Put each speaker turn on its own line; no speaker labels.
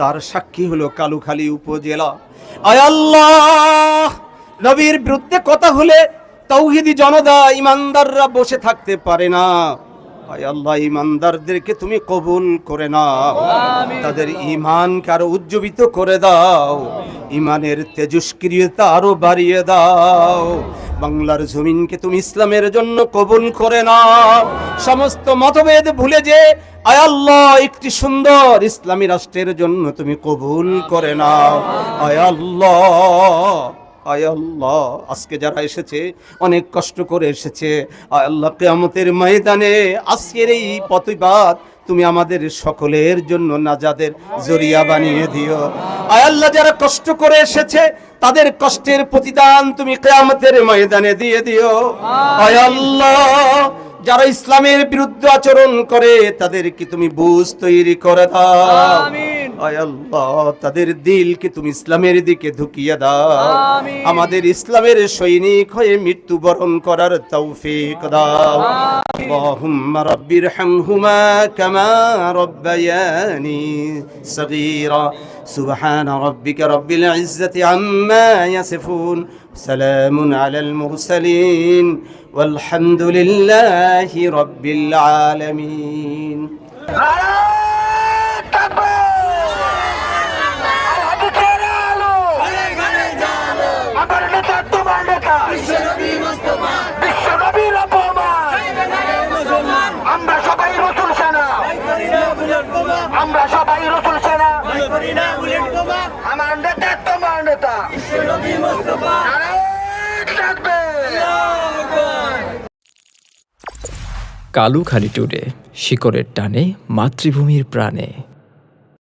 তার সাক্ষী হলো কালুখালী উপজেলা। আয় আল্লাহ! নবীর বিরুদ্ধে কথা হলে তৌহিদি জনতা ইমানদাররা বসে থাকতে পারে না। আয় আল্লাহ ইমানদারদেরকে তুমি কবুল করে নাও। তাদের ইমানকে আরও উজ্জীবিত করে দাও। ইমানের তেজস্ক্রিয়তা আরও বাড়িয়ে দাও। বাংলার জমিনকে তুমি ইসলামের জন্য কবুল করে নাও। সমস্ত মতভেদ ভুলে যে, আয় আল্লাহ, একটি সুন্দর ইসলামী রাষ্ট্রের জন্য তুমি কবুল করে নাও। আয় আল্লাহ আয় আল্লাহ, আজকে যারা এসেছে, অনেক কষ্ট করে এসেছে। আয় আল্লাহ, কেয়ামতের ময়দানে আজকের এই প্রতিবাদ তুমি আমাদের সকলের জন্য নাজাদের জরিয়া বানিয়ে দিও। আয় আল্লাহ যারা কষ্ট করে এসেছে তাদের কষ্টের প্রতিদান তুমি কেয়ামতের ময়দানে দিয়ে দিও। আয় আল্লাহ যারা ইসলামের বিরুদ্ধে আচরণ করে তাদেরকে তুমি বুঝ তৈরি করে দাও। আল্লাহ তাদের দিলকে তুমি ইসলামের দিকে ঢুকিয়ে দাও আমাদের ইসলামের সৈনিক হয়ে মৃত্যুবরণ করার তৌফিক দাও اللهم رب ارحمهما كما ربياني صغيرا سبحان ربك رب العزة عما يصفون سلام على المرسلين والحمد لله رب العالمين
নারায়ণ মোস্তফা।
কালুখালি টুডে শিকড়ের টানে মাতৃভূমির প্রাণে।